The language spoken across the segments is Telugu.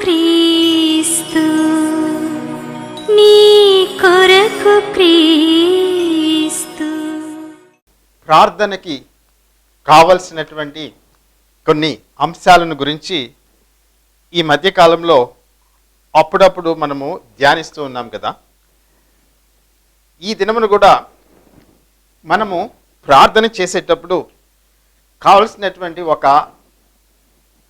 క్రీస్తు నీ కొరకు క్రీస్తు. ప్రార్థనకి కావలసినటువంటి కొన్ని అంశాలను గురించి ఈ మధ్యకాలంలో అప్పుడప్పుడు మనము ధ్యానిస్తూ ఉన్నాం కదా. ఈ దినమును కూడా మనము ప్రార్థన చేసేటప్పుడు కావలసినటువంటి ఒక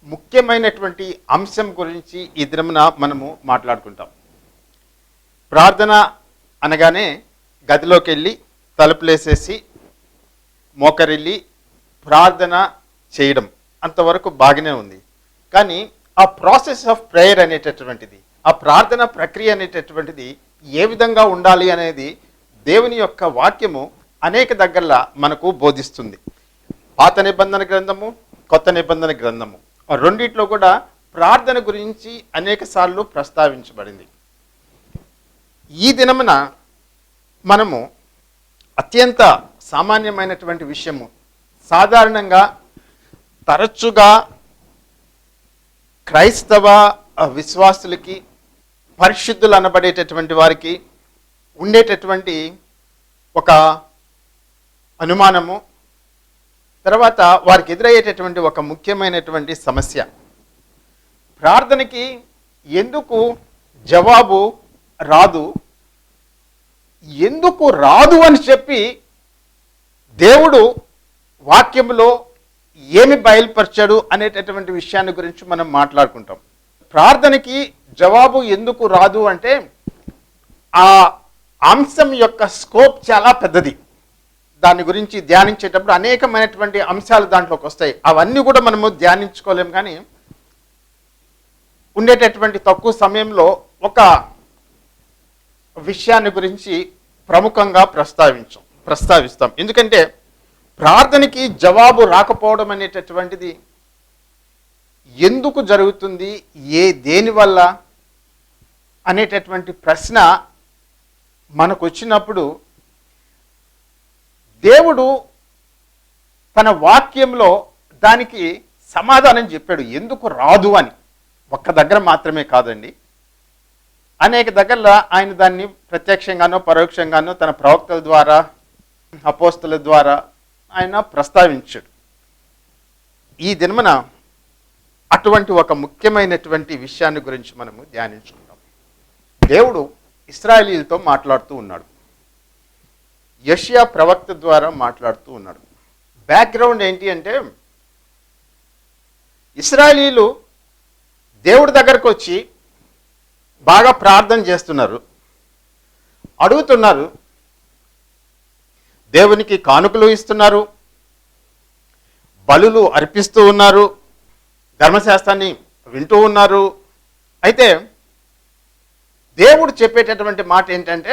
ముఖ్యమైనటువంటి అంశం గురించి ఈ దినమున మనము మాట్లాడుకుంటాం. ప్రార్థన అనగానే గదిలోకి వెళ్ళి తలుపులేసేసి మోకరిల్లి ప్రార్థన చేయడం అంతవరకు బాగానే ఉంది. కానీ ఆ ప్రాసెస్ ఆఫ్ ప్రేయర్ అనేటటువంటిది ఆ ప్రార్థన ప్రక్రియ అనేటటువంటిది ఏ విధంగా ఉండాలి అనేది దేవుని యొక్క వాక్యము అనేక దగ్గరలా మనకు బోధిస్తుంది. పాత నిబంధన గ్రంథము కొత్త నిబంధన గ్రంథము. రెండిట్లో కూడా ప్రార్థన గురించి అనేక సార్లు ప్రస్తావించబడింది. ఈ దినమున మనము అత్యంత సామాన్యమైనటువంటి విషయము సాధారణంగా తరచుగా క్రైస్తవ విశ్వాసులకి పరిశుద్ధులు అనబడేటటువంటి వారికి ఉండేటటువంటి ఒక అనుమానము తర్వాత వారికి ఎదురయ్యేటటువంటి ఒక ముఖ్యమైనటువంటి సమస్య. ప్రార్థనకి ఎందుకు జవాబు రాదు? ఎందుకు రాదు అని చెప్పి దేవుడు వాక్యంలో ఏమి బయలుపరిచాడు అనేటటువంటి విషయాన్ని గురించి మనం మాట్లాడుకుంటాం. ప్రార్థనకి జవాబు ఎందుకు రాదు అంటే ఆ అంశం యొక్క స్కోప్ చాలా పెద్దది. దాని గురించి ధ్యానించేటప్పుడు అనేకమైనటువంటి అంశాలు దాంట్లోకి వస్తాయి. అవన్నీ కూడా మనము ధ్యానించుకోలేము కానీ ఉండేటటువంటి తక్కువ సమయంలో ఒక విషయాన్ని గురించి ప్రముఖంగా ప్రస్తావించాం ప్రస్తావిస్తాం. ఎందుకంటే ప్రార్థనకి జవాబు రాకపోవడం అనేటటువంటిది ఎందుకు జరుగుతుంది ఏ దేనివల్ల అనేటటువంటి ప్రశ్న మనకు వచ్చినప్పుడు దేవుడు తన వాక్యంలో దానికి సమాధానం చెప్పాడు. ఎందుకు రాదు అని. ఒక్క దగ్గర మాత్రమే కాదండి. అనేక దగ్గరలో ఆయన దాన్ని ప్రత్యక్షంగానో పరోక్షంగానో తన ప్రవక్తల ద్వారా అపోస్తుల ద్వారా ఆయన ప్రస్తావించాడు. ఈ దినమున అటువంటి ఒక ముఖ్యమైనటువంటి విషయాన్ని గురించి మనము ధ్యానించుకుంటాం దేవుడు ఇస్రాయలీలతో మాట్లాడుతూ ఉన్నాడు. యషియా ప్రవక్త ద్వారా మాట్లాడుతూ ఉన్నాడు. బ్యాక్గ్రౌండ్ ఏంటి అంటే ఇస్రాయలీలు దేవుడి దగ్గరకు వచ్చి బాగా ప్రార్థన చేస్తున్నారు. అడుగుతున్నారు దేవునికి కానుకలు ఇస్తున్నారు బలులు అర్పిస్తూ ఉన్నారు ధర్మశాస్త్రాన్ని వింటూ ఉన్నారు. అయితే దేవుడు చెప్పేటటువంటి మాట ఏంటంటే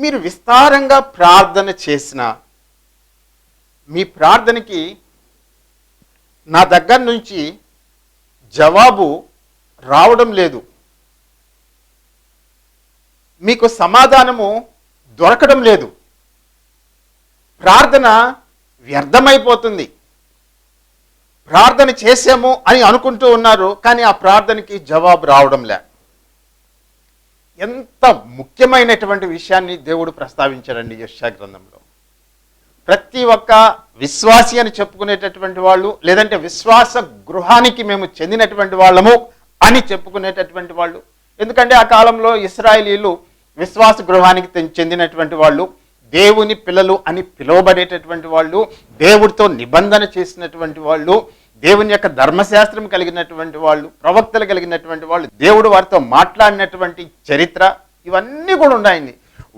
మీరు విస్తారంగా ప్రార్థన చేసిన మీ ప్రార్థనకి నా దగ్గర నుంచి జవాబు రావడం లేదు. మీకు సమాధానము దొరకడం లేదు. ప్రార్థన వ్యర్థమైపోతుంది. ప్రార్థన చేసాము అని అనుకుంటూ ఉన్నారు కానీ ఆ ప్రార్థనకి జవాబు రావడం లే. ఎంత ముఖ్యమైనటువంటి విషయాన్ని దేవుడు ప్రస్తావించాడండి యశా గ్రంథంలో. ప్రతి ఒక్క విశ్వాసి అని చెప్పుకునేటటువంటి వాళ్ళు లేదంటే విశ్వాస గృహానికి మేము చెందినటువంటి వాళ్ళము అని చెప్పుకునేటటువంటి వాళ్ళు ఎందుకంటే ఆ కాలంలో ఇస్రాయేలీలు విశ్వాస గృహానికి తె- చెందినటువంటి వాళ్ళు దేవుని పిల్లలు అని పిలువబడేటటువంటి వాళ్ళు దేవుడితో నిబంధన చేసినటువంటి వాళ్ళు దేవుని యొక్క ధర్మశాస్త్రం కలిగినటువంటి వాళ్ళు ప్రవక్తలు కలిగినటువంటి వాళ్ళు దేవుడు వారితో మాట్లాడినటువంటి చరిత్ర ఇవన్నీ కూడా ఉన్నాయండి.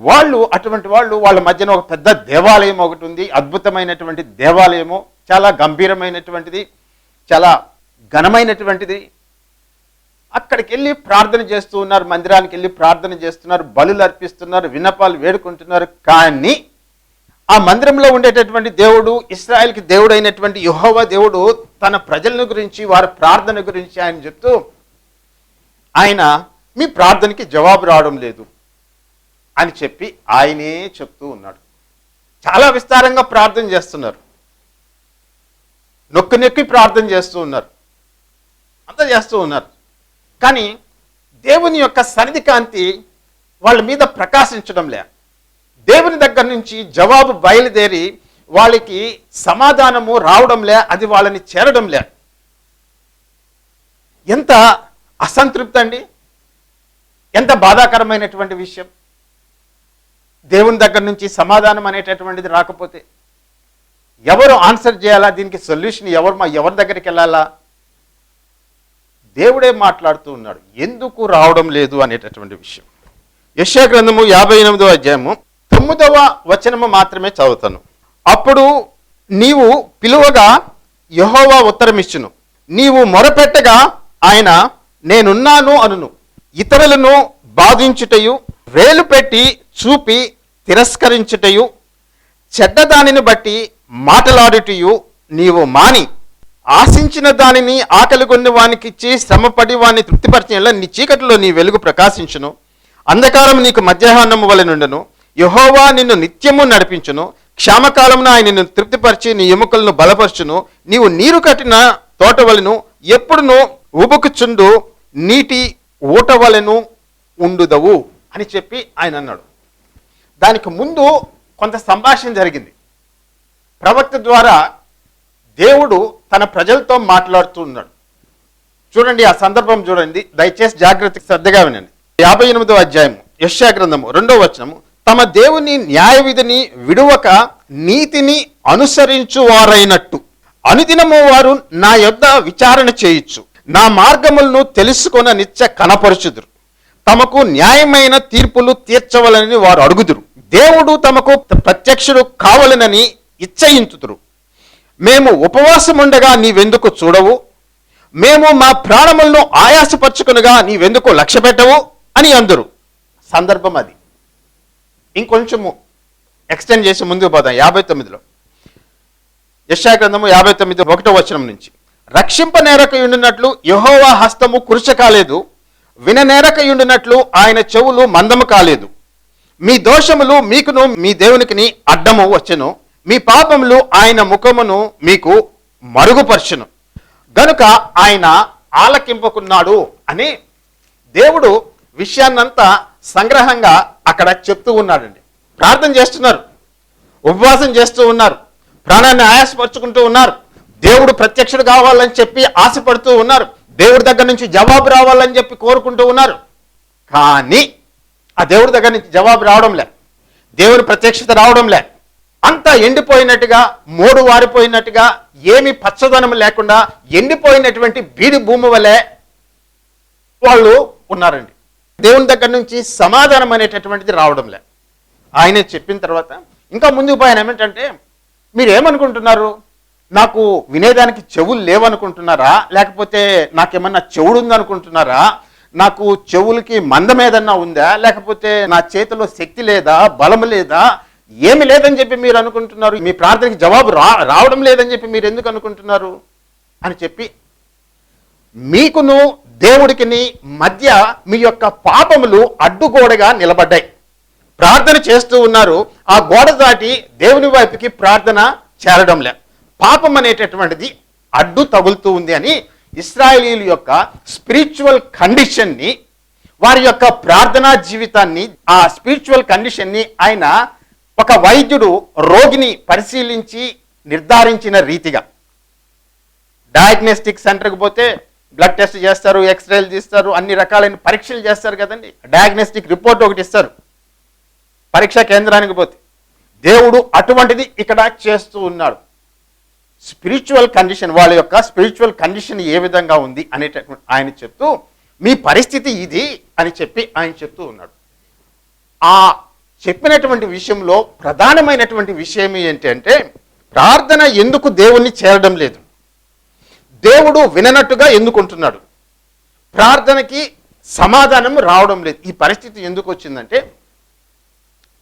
వాళ్ళు అటువంటి వాళ్ళు వాళ్ళ మధ్యన ఒక పెద్ద దేవాలయం ఒకటి ఉంది. అద్భుతమైనటువంటి దేవాలయము చాలా గంభీరమైనటువంటిది చాలా ఘనమైనటువంటిది. అక్కడికి వెళ్ళి ప్రార్థన చేస్తూ ఉన్నారు మందిరానికి వెళ్ళి ప్రార్థన చేస్తున్నారు బలులు అర్పిస్తున్నారు విన్నపాలు వేడుకుంటున్నారు. కానీ ఆ మందిరంలో ఉండేటటువంటి దేవుడు ఇస్రాయల్కి దేవుడు అయినటువంటి దేవుడు తన ప్రజలను గురించి వారి ప్రార్థన గురించి ఆయన చెప్తూ ఆయన మీ ప్రార్థనకి జవాబు రావడం లేదు అని చెప్పి ఆయనే చెప్తూ ఉన్నాడు. చాలా విస్తారంగా ప్రార్థన చేస్తున్నారు. నొక్కి నొక్కి ప్రార్థన చేస్తూ ఉన్నారు. అంత అంతా చేస్తూ ఉన్నారు. కానీ దేవుని యొక్క సన్నిధి కాంతి వాళ్ళ మీద ప్రకాశించడం లేదు దేవుని దగ్గర నుంచి జవాబు బయలుదేరి వాళ్ళకి సమాధానము రావడం లే అది వాళ్ళని చేరడం లే. ఎంత అసంతృప్తి అండి? ఎంత బాధాకరమైనటువంటి విషయం. దేవుని దగ్గర నుంచి సమాధానం అనేటటువంటిది రాకపోతే ఎవరు ఆన్సర్ చేయాలా? దీనికి సొల్యూషన్ ఎవరు మా ఎవరి దగ్గరికి వెళ్ళాలా? దేవుడే మాట్లాడుతూ ఉన్నాడు ఎందుకు రావడం లేదు అనేటటువంటి విషయం. యశా గ్రంథము యాభై ఎనిమిదో అధ్యాయము. తొమ్మిదవ వచనము మాత్రమే చదువుతాను. అప్పుడు నీవు పిలువగా యహోవా ఉత్తరమిచ్చును. నీవు మొరపెట్టగా ఆయన నేనున్నాను అనును. ఇతరులను బాధించుటయు వేలు పెట్టి చూపి తిరస్కరించుటయు చెడ్డదానిని బట్టి మాటలాడుటయు నీవు మాని. ఆశించిన దానిని ఆకలి కొన్ని వానికిచ్చి శ్రమపడి వాని తృప్తిపరిచేలా నీ చీకటిలో నీ వెలుగు ప్రకాశించును. అంధకారం నీకు మధ్యాహ్నము వలె నుండును యహోవా నిన్ను నిత్యము నడిపించును. క్షామకాలమున ఆయన నిన్ను తృప్తిపరిచి నీ ఎముకలను బలపరచును. నీవు నీరు కట్టిన తోట వలను ఎప్పుడును ఉబుకుచుండు నీటి ఊటవలెను ఉండుదవు అని చెప్పి ఆయన అన్నాడు. దానికి ముందు కొంత సంభాషణ జరిగింది. ప్రవక్త ద్వారా దేవుడు తన ప్రజలతో మాట్లాడుతూ ఉన్నాడు. చూడండి ఆ సందర్భం చూడండి. దయచేసి జాగ్రత్తకి శ్రద్ధగా వినండి. యాభై ఎనిమిదో అధ్యాయము యశ్యా గ్రంథము రెండో వచనము. తమ దేవుని న్యాయ విధిని విడువక నీతిని అనుసరించు వారైనట్టు అనుదినము వారు నా యొద్ద విచారణ చేయొచ్చు నా మార్గములను తెలుసుకొన నిత్య కనపరుచుదురు. తమకు న్యాయమైన తీర్పులు తీర్చవలనని వారు అడుగుదురు. దేవుడు తమకు ప్రత్యక్షుడు కావలనని ఇచ్చయించుదురు మేము ఉపవాసముండగా నీవెందుకు చూడవు? మేము మా ప్రాణములను ఆయాసపరచుకునగా నీవెందుకు లక్ష్య పెట్టవు అని అందరు. సందర్భం అది. ఇంకొంచెము ఎక్స్టెండ్ చేసి ముందుకు పోదాం. యాభై తొమ్మిదిలో. యశా గ్రంథము యాభై తొమ్మిది ఒకటో వచనం నుంచి. రక్షింప నేరక ఉండినట్లు యహోవా హస్తము కురుచ కాలేదు. విననేరక ఉండినట్లు ఆయన చెవులు మందము కాలేదు. మీ దోషములు మీకును మీ దేవునికిని అడ్డము వచ్చెను. మీ పాపములు ఆయన ముఖమును మీకు మరుగుపరచును. గనుక ఆయన ఆలకింపుకున్నాడు అని దేవుడు విషయాన్నంతా సంగ్రహంగా అక్కడ చెప్తూ ఉన్నాడండి. ప్రార్థన చేస్తున్నారు. ఉపవాసం చేస్తూ ఉన్నారు. ప్రాణాన్ని ఆయాసపరుచుకుంటూ ఉన్నారు. దేవుడు ప్రత్యక్షుడు కావాలని చెప్పి ఆశపడుతూ ఉన్నారు. దేవుడి దగ్గర నుంచి జవాబు రావాలని చెప్పి కోరుకుంటూ ఉన్నారు. కానీ ఆ దేవుడి దగ్గర నుంచి జవాబు రావడంలే దేవుని ప్రత్యక్షత రావడంలే అంతా ఎండిపోయినట్టుగా మోడు వారిపోయినట్టుగా ఏమి పచ్చదనం లేకుండా ఎండిపోయినటువంటి బీడి భూమి వలె వాళ్ళు ఉన్నారండి. దేవుని దగ్గర నుంచి సమాధానం అనేటటువంటిది రావడంలే ఆయన చెప్పిన తర్వాత ఇంకా ముందుకు పోయాను ఏమిటంటే మీరు ఏమనుకుంటున్నారు? నాకు వినేదానికి చెవులు లేవనుకుంటున్నారా? లేకపోతే నాకేమన్నా చెవుడు ఉందనుకుంటున్నారా నాకు చెవులకి మందం ఏదన్నా ఉందా? లేకపోతే నా చేతిలో శక్తి లేదా? బలం లేదా? ఏమి లేదని చెప్పి మీరు అనుకుంటున్నారు? మీ ప్రార్థనకి జవాబు రా రావడం లేదని చెప్పి మీరు ఎందుకు అనుకుంటున్నారు? అని చెప్పి మీకును దేవుడికిని మధ్య మీ యొక్క పాపములు అడ్డుగోడగా నిలబడ్డాయి. ప్రార్థన చేస్తూ ఉన్నారు. ఆ గోడ దాటి దేవుని వైపుకి ప్రార్థన చేరడం లే పాపం అనేటటువంటిది అడ్డు తగులుతూ ఉంది అని ఇస్రాయేలీల యొక్క స్పిరిచువల్ కండిషన్ని వారి యొక్క ప్రార్థనా జీవితాన్ని ఆ స్పిరిచువల్ కండిషన్ని ఆయన ఒక వైద్యుడు రోగిని పరిశీలించి నిర్ధారించిన రీతిగా. డయాగ్నోస్టిక్ సెంటర్కి పోతే బ్లడ్ టెస్ట్ చేస్తారు ఎక్స్రేలు తీస్తారు అన్ని రకాలైన పరీక్షలు చేస్తారు కదండి. డయాగ్నోస్టిక్ రిపోర్ట్ ఒకటి ఇస్తారు. పరీక్షా కేంద్రానికి పోతే. దేవుడు అటువంటిది ఇక్కడ చేస్తూ ఉన్నాడు. స్పిరిచువల్ కండిషన్ వాళ్ళ యొక్క స్పిరిచువల్ కండిషన్ ఏ విధంగా ఉంది అనేటటువంటి ఆయన చెప్తూ మీ పరిస్థితి ఇది అని చెప్పి ఆయన చెప్తూ ఉన్నాడు. ఆ చెప్పినటువంటి విషయంలో ప్రధానమైనటువంటి విషయం ఏంటంటే ప్రార్థన ఎందుకు దేవుణ్ణి చేరడం లేదు? దేవుడు విననట్టుగా ఎందుకుంటున్నాడు? ప్రార్థనకి సమాధానం రావడం లేదు. ఈ పరిస్థితి ఎందుకు వచ్చిందంటే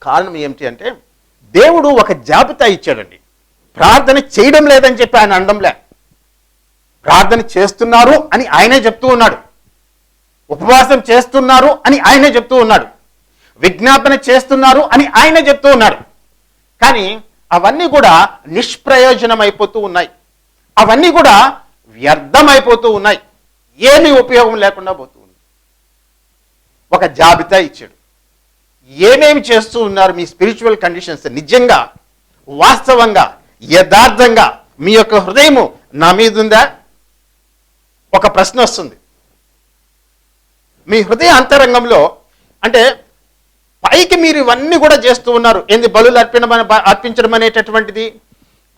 కారణం ఏమిటి అంటే దేవుడు ఒక జాబితా ఇచ్చాడండి. ప్రార్థన చేయడం లేదని చెప్పి ఆయన అనడంలే. ప్రార్థన చేస్తున్నారు అని ఆయనే చెప్తూ ఉన్నాడు. ఉపవాసం చేస్తున్నారు అని ఆయనే చెప్తూ ఉన్నాడు. విజ్ఞాపన చేస్తున్నారు అని ఆయనే చెప్తూ ఉన్నాడు. కానీ అవన్నీ కూడా నిష్ప్రయోజనం అయిపోతూ ఉన్నాయి. అవన్నీ కూడా వ్యర్థమైపోతూ ఉన్నాయి. ఏమీ ఉపయోగం లేకుండా పోతుంది ఒక జాబితా ఇచ్చాడు. ఏమేమి చేస్తూ ఉన్నారు మీ స్పిరిచువల్ కండిషన్స్? నిజంగా వాస్తవంగా యథార్థంగా మీ యొక్క హృదయము నా మీద ఉందా ఒక ప్రశ్న వస్తుంది. మీ హృదయ అంతరంగంలో అంటే పైకి మీరు ఇవన్నీ కూడా చేస్తూ ఉన్నారు. ఏంది బలులు అర్పించడం అర్పించడం అనేటటువంటిది?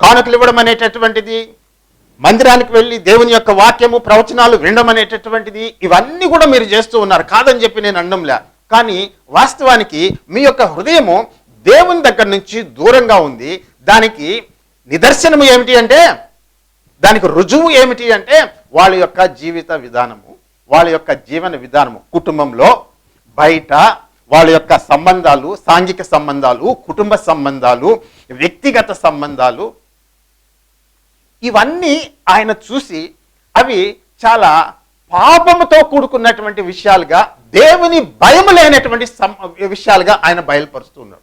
కానుకలు ఇవ్వడం అనేటటువంటిది? మందిరానికి వెళ్ళి దేవుని యొక్క వాక్యము ప్రవచనాలు వినడం అనేటటువంటిది ఇవన్నీ కూడా మీరు చేస్తూ ఉన్నారు. కాదని చెప్పి నేను అనడంలే. కానీ వాస్తవానికి మీ యొక్క హృదయము దేవుని దగ్గర నుంచి దూరంగా ఉంది. దానికి నిదర్శనము ఏమిటి అంటే దానికి రుజువు ఏమిటి అంటే వాళ్ళ యొక్క జీవిత విధానము వాళ్ళ యొక్క జీవన విధానము. కుటుంబంలో బయట వాళ్ళ యొక్క సంబంధాలు సాంఘిక సంబంధాలు కుటుంబ సంబంధాలు వ్యక్తిగత సంబంధాలు ఇవన్నీ ఆయన చూసి అవి చాలా పాపముతో కూడుకున్నటువంటి విషయాలుగా దేవుని భయము లేనటువంటి విషయాలుగా ఆయన బయలుపరుస్తున్నాడు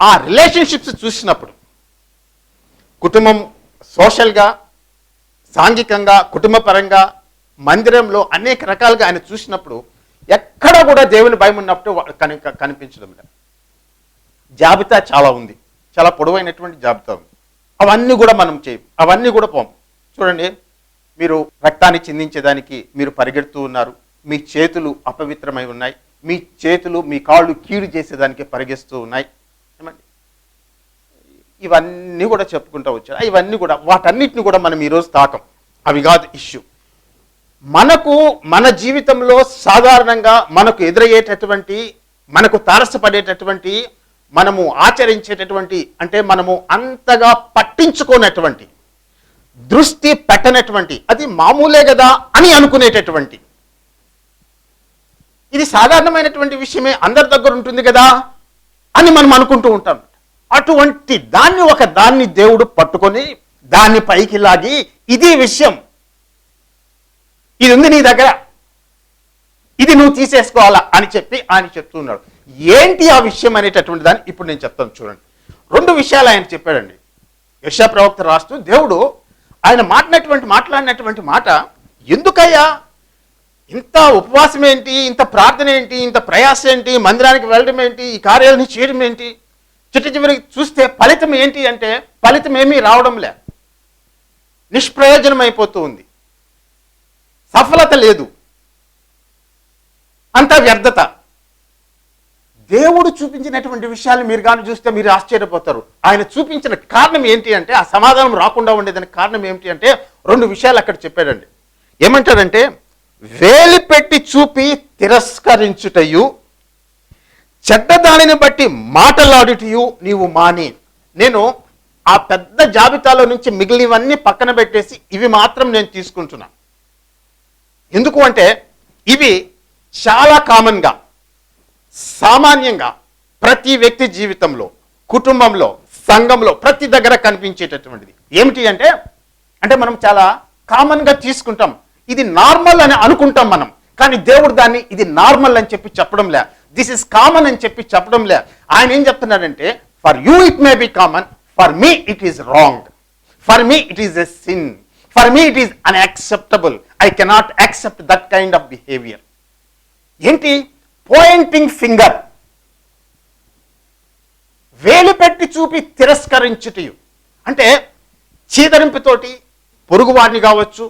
ఆ రిలేషన్షిప్స్ చూసినప్పుడు కుటుంబం సోషల్గా సాంఘికంగా కుటుంబపరంగా మందిరంలో అనేక రకాలుగా ఆయన చూసినప్పుడు ఎక్కడ కూడా దేవుని భయం ఉన్నప్పుడు కని కనిపించడం లేదు. జాబితా చాలా ఉంది. చాలా పొడవైనటువంటి జాబితా ఉంది. అవన్నీ కూడా మనం చేయం అవన్నీ కూడా పోం. చూడండి మీరు రక్తాన్ని చిందించేదానికి మీరు పరిగెడుతూ ఉన్నారు. మీ చేతులు అపవిత్రమై ఉన్నాయి. మీ చేతులు మీ కాళ్ళు కీడు చేసేదానికి పరిగెస్తూ ఉన్నాయి. ఏమండి? ఇవన్నీ కూడా చెప్పుకుంటూ వచ్చారు. ఇవన్నీ కూడా వాటన్నిటిని కూడా మనం ఈరోజు తాకం. అవి కాదు ఇష్యూ. మనకు మన జీవితంలో సాధారణంగా మనకు ఎదురయ్యేటటువంటి మనకు తారసపడేటటువంటి మనము ఆచరించేటటువంటి అంటే మనము అంతగా పట్టించుకోనటువంటి దృష్టి పెట్టనటువంటి అది మామూలే కదా అని అనుకునేటటువంటి. ఇది సాధారణమైనటువంటి విషయమే అందరి దగ్గర ఉంటుంది కదా అని మనం అనుకుంటూ ఉంటాం. అటువంటి దాన్ని ఒక దాన్ని దేవుడు పట్టుకొని దాన్ని పైకి లాగి ఇది విషయం. ఇది ఉంది నీ దగ్గర. ఇది నువ్వు తీసేసుకోవాలా అని చెప్పి ఆయన చెప్తున్నాడు ఏంటి ఆ విషయం అనేటటువంటి దాన్ని ఇప్పుడు నేను చెప్తాను చూడండి. రెండు విషయాలు ఆయన చెప్పాడండి. యశా ప్రవక్త రాస్తూ దేవుడు ఆయన మాట్లాడినటువంటి మాట్లాడినటువంటి మాట ఎందుకయ్యా? ఇంత ఉపవాసం ఏంటి? ఇంత ప్రార్థన ఏంటి? ఇంత ప్రయాస ఏంటి? మందిరానికి వెళ్ళడం ఏంటి? ఈ కార్యాలని చేయడం ఏంటి? చిట్ట చివరికి చూస్తే ఫలితం ఏంటి అంటే ఫలితం ఏమీ రావడం లే. నిష్ప్రయోజనం అయిపోతూ ఉంది. సఫలత లేదు. అంత వ్యర్థత. దేవుడు చూపించినటువంటి విషయాలు మీరు కానీ చూస్తే మీరు ఆశ్చర్యపోతారు. ఆయన చూపించిన కారణం ఏంటి అంటే ఆ సమాధానం రాకుండా ఉండేదానికి కారణం ఏమిటి అంటే రెండు విషయాలు అక్కడ చెప్పాడండి. ఏమంటాడంటే వేలి పెట్టి చూపి తిరస్కరించుటయు చెడ్డ దానిని బట్టి మాటలాడుటయు నీవు మాని. నేను ఆ పెద్ద జాబితాలో నుంచి మిగిలినవన్నీ పక్కన పెట్టేసి ఇవి మాత్రం నేను తీసుకుంటున్నాను ఎందుకు అంటే ఇవి చాలా కామన్గా సామాన్యంగా ప్రతి వ్యక్తి జీవితంలో కుటుంబంలో సంఘంలో ప్రతి దగ్గర కనిపించేటటువంటిది. ఏమిటి అంటే అంటే మనం చాలా కామన్గా తీసుకుంటాం. ఇది నార్మల్ అని అనుకుంటాం మనం. కానీ దేవుడు దాన్ని ఇది నార్మల్ అని చెప్పి చెప్పడం లే. దిస్ ఇస్ కామన్ అని చెప్పి చెప్పడం లే. ఆయన ఏం చెప్తున్నాడంటే for you it may be common for me it is wrong for me it is a sin for me it is unacceptable I cannot accept that kind of behaviour ఏంటి? Pointing finger. వేలు పెట్టి చూపి తిరస్కరించుటయు. అంటే చీదరింపుతోటి పొరుగు వాడిని కావచ్చు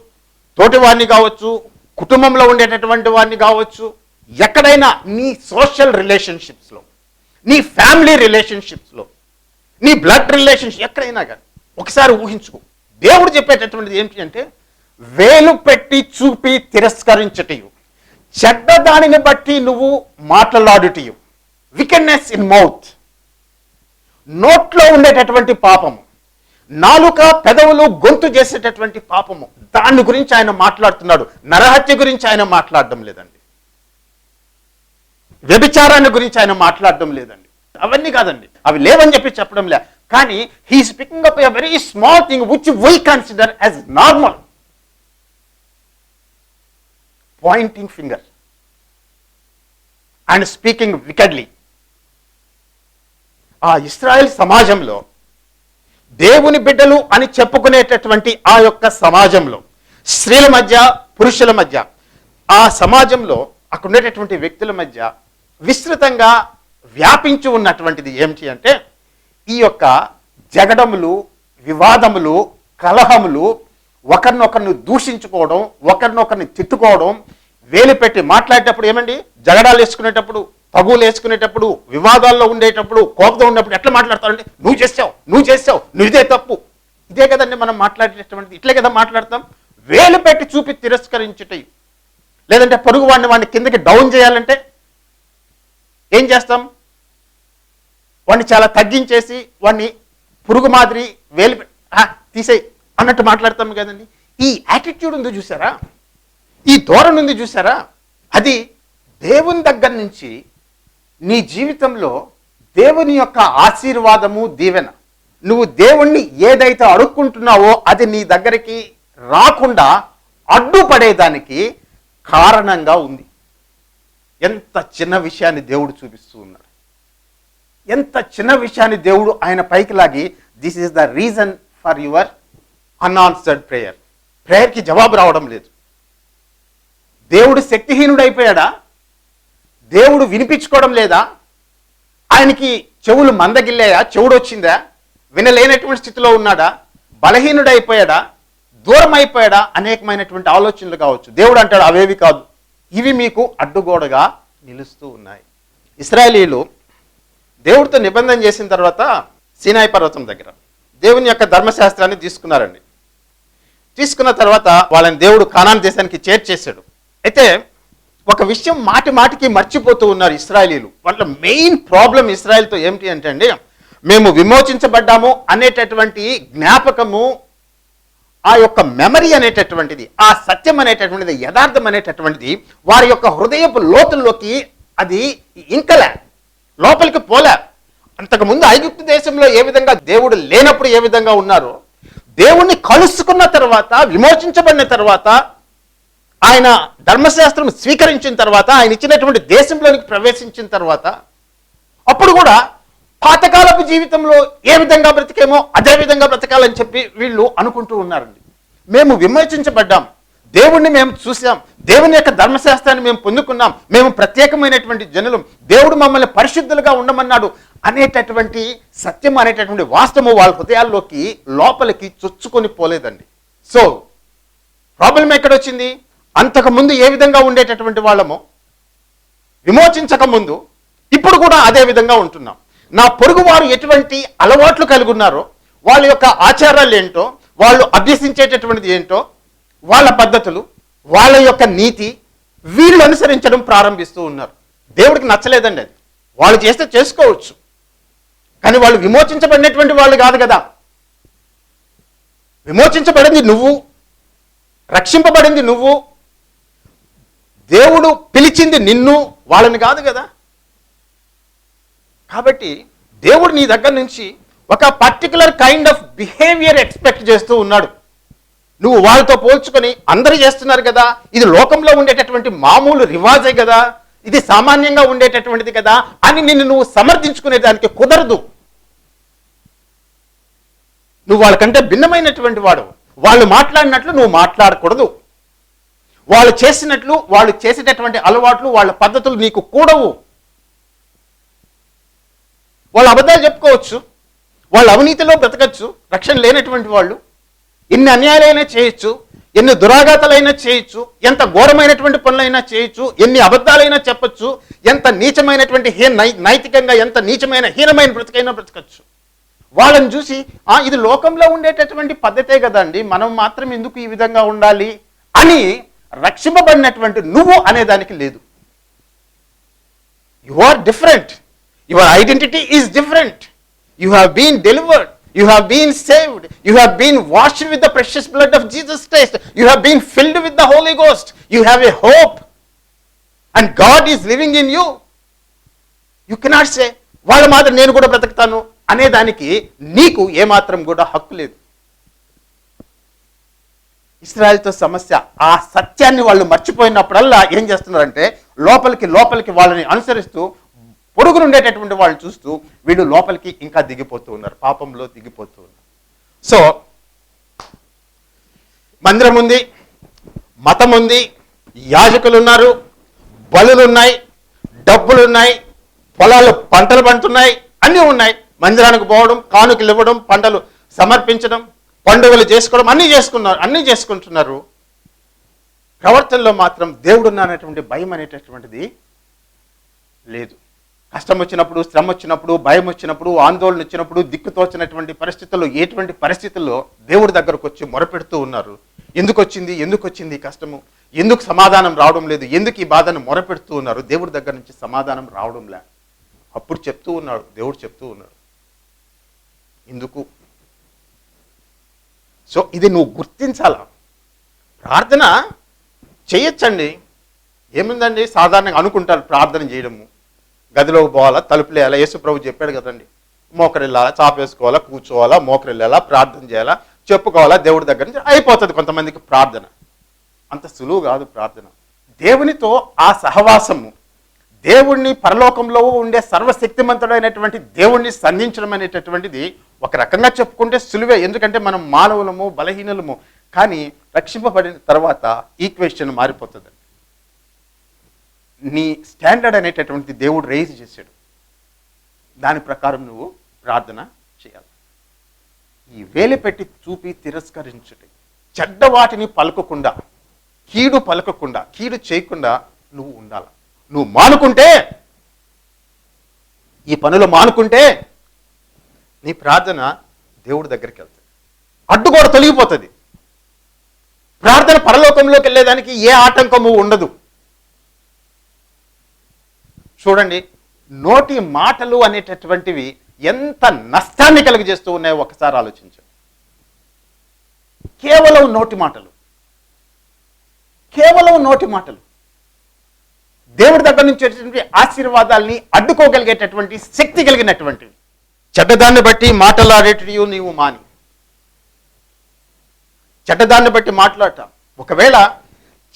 తోటి వాడిని కావచ్చు కుటుంబంలో ఉండేటటువంటి వాడిని కావచ్చు ఎక్కడైనా నీ సోషల్ రిలేషన్షిప్స్లో నీ ఫ్యామిలీ రిలేషన్షిప్స్లో నీ బ్లడ్ రిలేషన్షిప్ ఎక్కడైనా కానీ ఒకసారి ఊహించుకో. దేవుడు చెప్పేటటువంటిది ఏంటి అంటే వేలు పెట్టి చూపి తిరస్కరించటయు. చెడ్డ దానిని బట్టి నువ్వు మాట్లాడుటియు వికెడ్నెస్ ఇన్ మౌత్ నోట్లో ఉండేటటువంటి పాపము. నాలుక పెదవులు గొంతు చేసేటటువంటి పాపము. దాని గురించి ఆయన మాట్లాడుతున్నాడు. నరహత్య గురించి ఆయన మాట్లాడడం లేదండి. వ్యభిచారాన్ని గురించి ఆయన మాట్లాడడం లేదండి. అవన్నీ కాదండి. అవి లేవని చెప్పి చెప్పడం లే. కానీ he speaking up a very small thing which we consider as normal pointing finger and speaking wickedly ఆ ఇస్రాయెల్ సమాజంలో దేవుని బిడ్డలు అని చెప్పుకునేటటువంటి ఆ యొక్క సమాజంలో స్త్రీల మధ్య పురుషుల మధ్య ఆ సమాజంలో అక్కడ ఉండేటటువంటి వ్యక్తుల మధ్య విస్తృతంగా వ్యాపించి ఉన్నటువంటిది ఏమిటి అంటే ఈ యొక్క జగడములు వివాదములు కలహములు ఒకరినొకరిని దూషించుకోవడం ఒకరినొకరిని తిట్టుకోవడం వేలు పెట్టి మాట్లాడేటప్పుడు ఏమండి? జగడాలు వేసుకునేటప్పుడు పగులు వేసుకునేటప్పుడు వివాదాల్లో ఉండేటప్పుడు కోపంతో ఉన్నప్పుడు ఎట్లా మాట్లాడతారంటే నువ్వు చేసావు నువ్వు చేసావు నువ్వుదే తప్పు. ఇదే కదండి మనం మాట్లాడేటటువంటిది. ఇట్లే కదా మాట్లాడతాం. వేలు పెట్టి చూపి తిరస్కరించుటయి. లేదంటే పొరుగు వాడిని వాడిని కిందకి డౌన్ చేయాలంటే ఏం చేస్తాం? వాడిని చాలా తగ్గించేసి వాడిని పురుగు మాదిరి వేలు తీసేయి ఆ, అన్నట్టు మాట్లాడతాం కదండి. ఈ యాటిట్యూడ్ ఉంది చూసారా? ఈ ధోరణి ఉంది చూసారా? అది దేవుని దగ్గర నుంచి నీ జీవితంలో దేవుని యొక్క ఆశీర్వాదము దీవెన. నువ్వు దేవుణ్ణి ఏదైతే అడుక్కుంటున్నావో అది నీ దగ్గరికి రాకుండా అడ్డుపడేదానికి కారణంగా ఉంది. ఎంత చిన్న విషయాన్ని దేవుడు చూపిస్తూ ఉన్నాడు. ఎంత చిన్న విషయాన్ని దేవుడు ఆయన పైకి లాగి this is the reason for your unanswered prayer ప్రేయర్కి జవాబు రావడం లేదు. దేవుడు శక్తిహీనుడైపోయాడా? దేవుడు వినిపించుకోవడం లేదా? ఆయనకి చెవులు మందగిల్లాయా? చెవుడు వచ్చిందా వినలేనటువంటి స్థితిలో ఉన్నాడా? బలహీనుడైపోయాడా? దూరం అయిపోయాడా అనేకమైనటువంటి ఆలోచనలు కావచ్చు. దేవుడు అంటాడు అవేవి కాదు. ఇవి మీకు అడ్డుగోడగా నిలుస్తూ ఉన్నాయి. ఇస్రాయలీలు దేవుడితో నిబంధన చేసిన తర్వాత సీనాయి పర్వతం దగ్గర దేవుని యొక్క ధర్మశాస్త్రాన్ని తీసుకున్నారండి. తీసుకున్న తర్వాత వాళ్ళని దేవుడు కానాన్ దేశానికి చేర్చేశాడు. అయితే ఒక విషయం మాటి మాటికి మర్చిపోతూ ఉన్నారు ఇస్రాయలీలు. వాళ్ళ మెయిన్ ప్రాబ్లం ఇస్రాయల్తో ఏమిటి అంటే అండి మేము విమోచించబడ్డాము అనేటటువంటి జ్ఞాపకము ఆ యొక్క మెమరీ అనేటటువంటిది ఆ సత్యం అనేటటువంటిది యథార్థం అనేటటువంటిది వారి యొక్క హృదయపు లోతుల్లోకి అది ఇంకలే లోపలికి పోలే. అంతకుముందు ఐగుప్తు దేశంలో ఏ విధంగా దేవుడు లేనప్పుడు ఏ విధంగా ఉన్నారో దేవుణ్ణి కలుసుకున్న తర్వాత విమోచించబడిన తర్వాత ఆయన ధర్మశాస్త్రం స్వీకరించిన తర్వాత ఆయన ఇచ్చినటువంటి దేశంలోనికి ప్రవేశించిన తర్వాత అప్పుడు కూడా పాతకాలపు జీవితంలో ఏ విధంగా బ్రతికేమో అదే విధంగా బ్రతకాలని చెప్పి వీళ్ళు అనుకుంటూ ఉన్నారండి. మేము విమోచించబడ్డాం. దేవుణ్ణి మేము చూసాం దేవుని యొక్క ధర్మశాస్త్రాన్ని మేము పొందుకున్నాం. మేము ప్రత్యేకమైనటువంటి జనులు. దేవుడు మమ్మల్ని పరిశుద్ధులుగా ఉండమన్నాడు అనేటటువంటి సత్యం అనేటటువంటి వాస్తవము వాళ్ళ హృదయాల్లోకి లోపలికి చొచ్చుకొని పోలేదండి. సో ప్రాబ్లం ఎక్కడొచ్చింది అంతకుముందు ఏ విధంగా ఉండేటటువంటి వాళ్ళము విమోచించక ముందు ఇప్పుడు కూడా అదే విధంగా ఉంటున్నాం. నా పొరుగు వారు ఎటువంటి అలవాట్లు కలిగి ఉన్నారో వాళ్ళ యొక్క ఆచారాలు ఏంటో వాళ్ళు అభ్యసించేటటువంటిది ఏంటో వాళ్ళ పద్ధతులు వాళ్ళ యొక్క నీతి వీళ్ళు అనుసరించడం ప్రారంభిస్తూ ఉన్నారు. దేవుడికి నచ్చలేదండి అది. వాళ్ళు చేస్తే చేసుకోవచ్చు. కానీ వాళ్ళు విమోచించబడినటువంటి వాళ్ళు కాదు కదా. విమోచించబడింది నువ్వు రక్షింపబడింది నువ్వు దేవుడు పిలిచింది నిన్ను వాళ్ళని కాదు కదా? కాబట్టి దేవుడు నీ దగ్గర నుంచి ఒక particular kind of behaviour expect చేస్తూ ఉన్నాడు. నువ్వు వాళ్ళతో పోల్చుకొని అందరూ చేస్తున్నారు కదా ఇది లోకంలో ఉండేటటువంటి మామూలు రివాజే కదా ఇది సామాన్యంగా ఉండేటటువంటిది కదా అని నిన్ను నువ్వు సమర్థించుకునే దానికి కుదరదు. నువ్వు వాళ్ళకంటే భిన్నమైనటువంటి వాడు. వాళ్ళు మాట్లాడినట్లు నువ్వు మాట్లాడకూడదు. వాళ్ళు చేసినట్లు వాళ్ళు చేసేటటువంటి అలవాట్లు వాళ్ళ పద్ధతులు నీకు కూడవు. వాళ్ళు అబద్ధాలు చెప్పుకోవచ్చు వాళ్ళు అవినీతిలో బ్రతకచ్చు రక్షణ లేనటువంటి వాళ్ళు ఎన్ని అన్యాయాలైనా చేయొచ్చు ఎన్ని దురాఘాతాలైనా చేయొచ్చు ఎంత ఘోరమైనటువంటి పనులైనా చేయొచ్చు ఎన్ని అబద్ధాలైనా చెప్పచ్చు ఎంత నీచమైనటువంటి హీ నైతికంగా ఎంత నీచమైన హీనమైన బ్రతికైనా బ్రతకచ్చు. వాళ్ళని చూసి ఇది లోకంలో ఉండేటటువంటి పద్ధతే కదండి మనం మాత్రం ఎందుకు ఈ విధంగా ఉండాలి? అని రక్షింపబడినటువంటి నువ్వు అనేదానికి లేదు. You are different your identity is different you have been delivered you have been saved you have been washed with the precious blood of Jesus Christ you have been filled with the Holy Ghost you have a hope and God is living in you you cannot say వాళ్ళ మాత్రం నేను కూడా బ్రతుకుతాను అనేదానికి నీకు ఏమాత్రం కూడా హక్కు లేదు. ఇస్రాయల్తో సమస్య ఆ సత్యాన్ని వాళ్ళు మర్చిపోయినప్పుడల్లా ఏం చేస్తున్నారంటే లోపలికి లోపలికి వాళ్ళని అనుసరిస్తూ పొరుగును ఉండేటటువంటి వాళ్ళు చూస్తూ వీళ్ళు లోపలికి ఇంకా దిగిపోతూ ఉన్నారు పాపంలో దిగిపోతూ ఉన్నారు. సో మందిరం ఉంది మతం ఉంది యాజకులు ఉన్నారు బలులు ఉన్నాయి డబ్బులు ఉన్నాయి పొలాలు పంటలు పండుతున్నాయి అన్నీ ఉన్నాయి. మందిరానికి పోవడం కానుకలు ఇవ్వడం పంటలు సమర్పించడం పండుగలు చేసుకోవడం అన్నీ చేసుకున్నారు అన్నీ చేసుకుంటున్నారు. ప్రవర్తనలో మాత్రం దేవుడు అనేటువంటి భయం అనేటటువంటిది లేదు. కష్టం వచ్చినప్పుడు శ్రమ వచ్చినప్పుడు భయం వచ్చినప్పుడు ఆందోళన వచ్చినప్పుడు దిక్కుతోచినటువంటి పరిస్థితుల్లో ఎటువంటి పరిస్థితుల్లో దేవుడి దగ్గరకు వచ్చి మొరపెడుతూ ఉన్నారు. ఎందుకు వచ్చింది? ఎందుకు వచ్చింది ఈ కష్టము? ఎందుకు సమాధానం రావడం లేదు? ఎందుకు ఈ బాధను మొరపెడుతూ ఉన్నారు? దేవుడి దగ్గర నుంచి సమాధానం రావడం లే అప్పుడు చెప్తూ ఉన్నాడు దేవుడు చెప్తూ ఉన్నాడు ఎందుకు? సో ఇది నువ్వు గుర్తించాలా? ప్రార్థన చేయొచ్చండి. ఏముందండి? సాధారణంగా అనుకుంటారు ప్రార్థన చేయడము. గదిలోకి పోవాలా తలుపులేయాలా యేసు ప్రభు చెప్పాడు కదండి. మోకరిల్లాలా చాపేసుకోవాలా కూర్చోవాలా మోకరిల్లాలా ప్రార్థన చేయాలా చెప్పుకోవాలా దేవుడి దగ్గర నుంచి అయిపోతుంది కొంతమందికి ప్రార్థన. అంత సులువు కాదు ప్రార్థన. దేవునితో ఆ సహవాసము దేవుణ్ణి పరలోకంలో ఉండే సర్వశక్తిమంతుడైనటువంటి దేవుణ్ణి సంధించడం అనేటటువంటిది ఒక రకంగా చెప్పుకుంటే సులువే ఎందుకంటే మనం మానవులము బలహీనలము. కానీ రక్షింపబడిన తర్వాత ఈక్వేషన్ మారిపోతుంది. నీ స్టాండర్డ్ అనేటటువంటి దేవుడు రేజ్ చేశాడు. దాని ప్రకారం నువ్వు ప్రార్థన చేయాలి. ఈ వేలు పెట్టి చూపి తిరస్కరించడం. చెడ్డ వాటిని పలకకుండా కీడు పలకకుండా కీడు చేయకుండా నువ్వు ఉండాలి. నువ్వు మానుకుంటే ఈ పనులు మానుకుంటే నీ ప్రార్థన దేవుడి దగ్గరికి వెళ్తుంది. అడ్డు కూడా తొలగిపోతుంది. ప్రార్థన పరలోకంలోకి వెళ్ళేదానికి ఏ ఆటంకము ఉండదు. చూడండి నోటి మాటలు అనేటటువంటివి ఎంత నష్టాన్ని కలుగజేస్తూ ఉన్నాయో ఒకసారి ఆలోచించు కేవలం నోటి మాటలు. కేవలం నోటి మాటలు. దేవుడి దగ్గర నుంచి వచ్చేటువంటి ఆశీర్వాదాల్ని అడ్డుకోగలిగేటటువంటి శక్తి కలిగినటువంటివి. చెడ్డదాన్ని బట్టి మాటలాడేటివి నీవు మాని. చెడ్డదాన్ని బట్టి మాట్లాడటం ఒకవేళ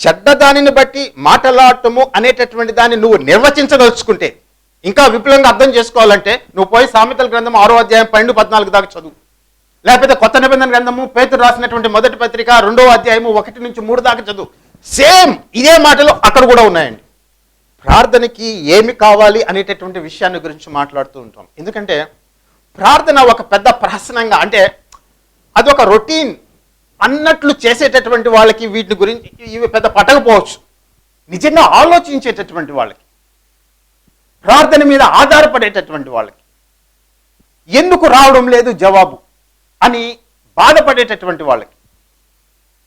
చెడ్డదానిని బట్టి మాట్లాడటము అనేటటువంటి దాన్ని నువ్వు నిర్వచించదలుచుకుంటే ఇంకా విపులంగా అర్థం చేసుకోవాలంటే నువ్వు పోయి సామెతల గ్రంథం ఆరో అధ్యాయం పన్నెండు పద్నాలుగు దాకా చదువు. లేకపోతే కొత్త నిబంధన గ్రంథము పేతురు రాసినటువంటి మొదటి పత్రిక రెండో అధ్యాయము ఒకటి నుంచి మూడు దాకా చదువు. సేమ్ ఇదే మాటలు అక్కడ కూడా ఉన్నాయండి. ప్రార్థనకి ఏమి కావాలి అనేటటువంటి విషయాన్ని గురించి మాట్లాడుతూ ఉంటాం. ఎందుకంటే ప్రార్థన ఒక పెద్ద ప్రహసనంగా అంటే అదొక రొటీన్ అన్నట్లు చేసేటటువంటి వాళ్ళకి వీటి గురించి ఇవి పెద్ద పట్టకపోవచ్చు. నిజంగా ఆలోచించేటటువంటి వాళ్ళకి ప్రార్థన మీద ఆధారపడేటటువంటి వాళ్ళకి ఎందుకు రావడం లేదు జవాబు అని బాధపడేటటువంటి వాళ్ళకి.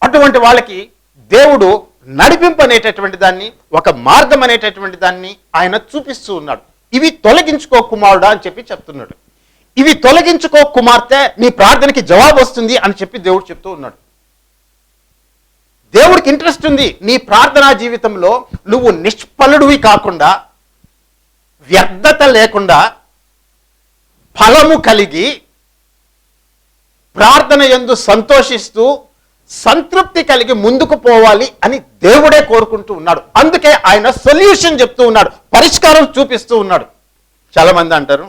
అటువంటి వాళ్ళకి దేవుడు నడిపింపు అనేటటువంటి దాన్ని ఒక మార్గం అనేటటువంటి దాన్ని ఆయన చూపిస్తూ ఉన్నాడు. ఇవి తొలగించుకో కుమారుడా అని చెప్పి చెప్తున్నాడు. ఇవి తొలగించుకో కుమార్తె నీ ప్రార్థనకి జవాబు వస్తుంది అని చెప్పి దేవుడు చెప్తూ ఉన్నాడు. దేవుడికి ఇంట్రెస్ట్ ఉంది నీ ప్రార్థనా జీవితంలో నువ్వు నిష్ఫలుడివి కాకుండా వ్యర్థత లేకుండా ఫలము కలిగి ప్రార్థన ఎందు సంతోషిస్తూ సంతృప్తి కలిగి ముందుకు పోవాలి అని దేవుడే కోరుకుంటూ ఉన్నాడు. అందుకే ఆయన సొల్యూషన్ చెప్తూ ఉన్నాడు పరిష్కారం చూపిస్తూ ఉన్నాడు. చాలా మంది అంటారు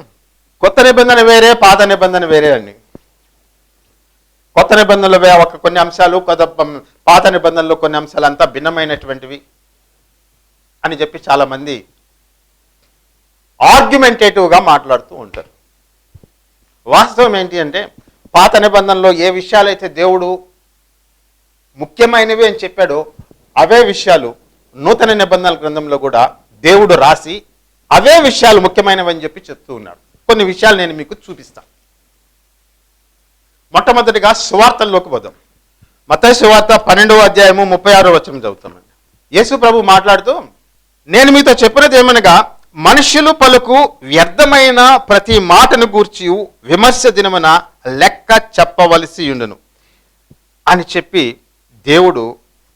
కొత్త నిబంధన వేరే పాత నిబంధన వేరే అండి. కొత్త నిబంధనలు ఒక కొన్ని అంశాలు కొత్త పాత నిబంధనలు కొన్ని అంశాలు అంతా భిన్నమైనటువంటివి అని చెప్పి చాలా మంది ఆర్గ్యుమెంటేటివ్గా మాట్లాడుతూ ఉంటారు. వాస్తవం ఏంటి అంటే పాత నిబంధనలో ఏ విషయాలైతే దేవుడు ముఖ్యమైనవి అని చెప్పాడో అవే విషయాలు నూతన నిబంధనల గ్రంథంలో కూడా దేవుడు రాసి అవే విషయాలు ముఖ్యమైనవి అని చెప్పి చెప్తూ ఉన్నాడు. కొన్ని విషయాలు నేను మీకు చూపిస్తాను మొట్టమొదటిగా సువార్తల్లోకి పోదాం. మత సువార్త పన్నెండవ అధ్యాయము ముప్పై ఆరో వచనం చదువుతామండి. యేసు ప్రభు మాట్లాడుతూ నేను మీతో చెప్పినది ఏమనగా మనుషులు పలుకు వ్యర్థమైన ప్రతి మాటను గూర్చి విమర్శ దినమున లెక్క చెప్పవలసి ఉండును. అని చెప్పి దేవుడు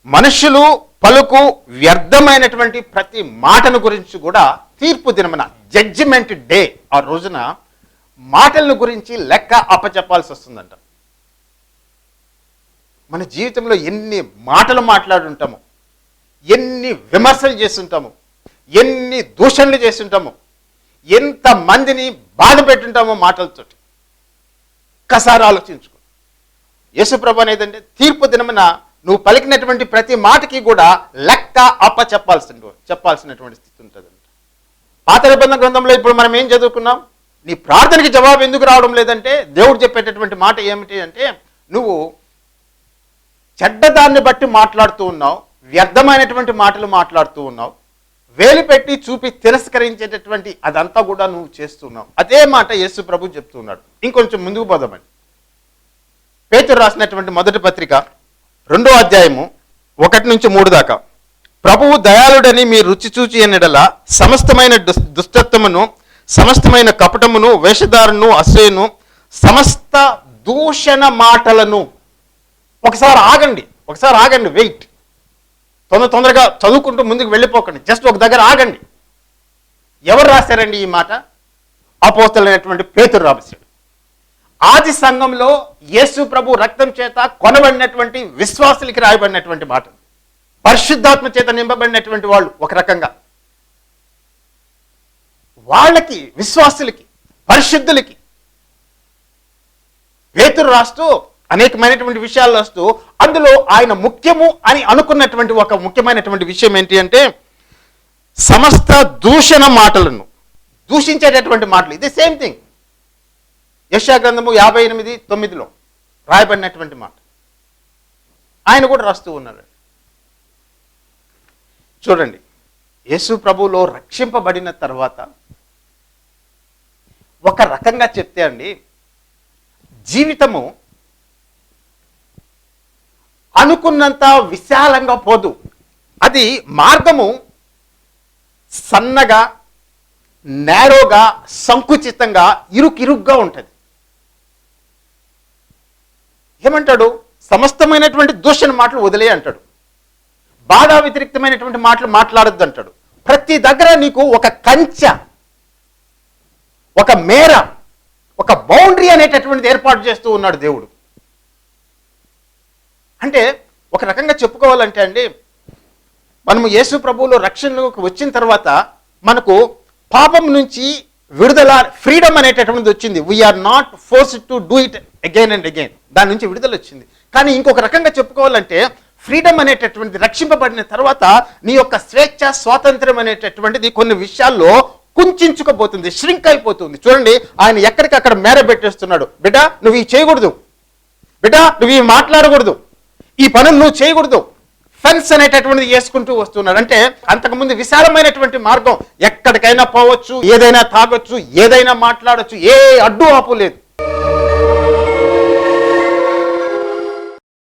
మనుషులు పలుకు వ్యర్థమైనటువంటి ప్రతి మాటను గురించి కూడా తీర్పు దినమున జడ్జిమెంట్ డే ఆ రోజున మాటలను గురించి లెక్క అప్పచెప్పాల్సి వస్తుందంట. మన జీవితంలో ఎన్ని మాటలు మాట్లాడుంటాము ఎన్ని విమర్శలు చేస్తుంటాము ఎన్ని దూషణలు చేస్తుంటాము ఎంత మందిని బాధ పెట్టుంటామో మాటలతోటి. ఒక్కసారి ఆలోచించుకో. యేసుప్రభు అనేదంటే తీర్పు దినమున నువ్వు పలికినటువంటి ప్రతి మాటకి కూడా లెక్క అప్ప చెప్పాల్సిన చెప్పాల్సినటువంటి స్థితి ఉంటుంది. పాత నిబంధన గ్రంథంలో ఇప్పుడు మనం ఏం చదువుకున్నాం? నీ ప్రార్థనకి జవాబు ఎందుకు రావడం లేదంటే దేవుడు చెప్పేటటువంటి మాట ఏమిటి అంటే నువ్వు చెడ్డదాన్ని బట్టి మాట్లాడుతూ ఉన్నావు వ్యర్థమైనటువంటి మాటలు మాట్లాడుతూ ఉన్నావు వేలు పెట్టి చూపి తిరస్కరించేటటువంటి అదంతా కూడా నువ్వు చేస్తున్నావు అదే మాట యేసు ప్రభు చెప్తున్నాడు ఇంకొంచెం ముందుకు పోదామని పేతురు రాసినటువంటి మొదటి పత్రిక రెండో అధ్యాయము ఒకటి నుంచి మూడు దాకా. ప్రభువు దయాళుడని మీ రుచి చూచి ఎన్నడల సమస్తమైన దుస్- దుష్టత్వమును సమస్తమైన కపటమును వేషధారును అసూయను సమస్త దూషణ మాటలను ఒకసారి ఆగండి ఒకసారి ఆగండి వెయిట్. తొందర తొందరగా చదువుకుంటూ ముందుకు వెళ్ళిపోకండి జస్ట్ ఒక దగ్గర ఆగండి. ఎవరు రాశారండి ఈ మాట? అపోస్తలైనటువంటి పేతురు రామశ్రుడు ఆది సంఘంలో యేసు ప్రభు రక్తం చేత కొనబడినటువంటి విశ్వాసులకి రాయబడినటువంటి మాట. పరిశుద్ధాత్మ చేత నింపబడినటువంటి వాళ్ళు ఒక రకంగా. వాళ్ళకి విశ్వాసులకి పరిశుద్ధులకి వేతురు రాస్తూ అనేకమైనటువంటి విషయాలు రాస్తూ అందులో ఆయన ముఖ్యము అని అనుకున్నటువంటి ఒక ముఖ్యమైనటువంటి విషయం ఏంటి అంటే సమస్త దూషణ మాటలను దూషించేటటువంటి మాటలు. ఇది సేమ్ థింగ్ యశాగ్రంథము యాభై ఎనిమిది తొమ్మిదిలో రాయబడినటువంటి మాట. ఆయన కూడా రాస్తూ ఉన్నాడు చూడండి. యేసు ప్రభువులో రక్షింపబడిన తర్వాత ఒక రకంగా చెప్తే అండి జీవితము అనుకున్నంత విశాలంగా పోదు. అది మార్గము సన్నగా నేరోగా సంకుచితంగా ఇరుకిరుగ్గా ఉంటుంది. ఏమంటాడు? సమస్తమైనటువంటి దూషణ మాటలు వదిలే అంటాడు బాగా వ్యతిరిక్తమైనటువంటి మాటలు మాట్లాడద్దు అంటాడు ప్రతి దగ్గర నీకు ఒక కంచె ఒక మేర ఒక బౌండరీ అనేటటువంటిది ఏర్పాటు చేస్తూ ఉన్నాడు దేవుడు. అంటే ఒక రకంగా చెప్పుకోవాలంటే అండి మనము యేసు ప్రభువులో రక్షణలోకి వచ్చిన తర్వాత మనకు పాపం నుంచి విడుదల ఫ్రీడమ్ అనేటటువంటిది వచ్చింది. We're not force to do it again and again దాని నుంచి విడుదల వచ్చింది. కానీ ఇంకొక రకంగా చెప్పుకోవాలంటే ఫ్రీడమ్ అనేటటువంటిది రక్షింపబడిన తర్వాత నీ యొక్క స్వేచ్ఛ స్వాతంత్రం అనేటటువంటిది కొన్ని విషయాల్లో కుంచుకుపోతుంది ష్రింక్ అయిపోతుంది చూడండి ఆయన ఎక్కడికక్కడ మేర పెట్టేస్తున్నాడు బిడ్డ నువ్వు ఇవి చేయకూడదు. బిడ్డ నువ్వు ఇవి మాట్లాడకూడదు. ఈ పనులు నువ్వు చేయకూడదు. ఫెన్స్ అనేటటువంటిది వేసుకుంటూ వస్తున్నాడు. అంటే అంతకుముందు విశాలమైనటువంటి మార్గం. ఎక్కడికైనా పోవచ్చు ఏదైనా తాగొచ్చు ఏదైనా మాట్లాడచ్చు ఏ అడ్డు ఆపు లేదు.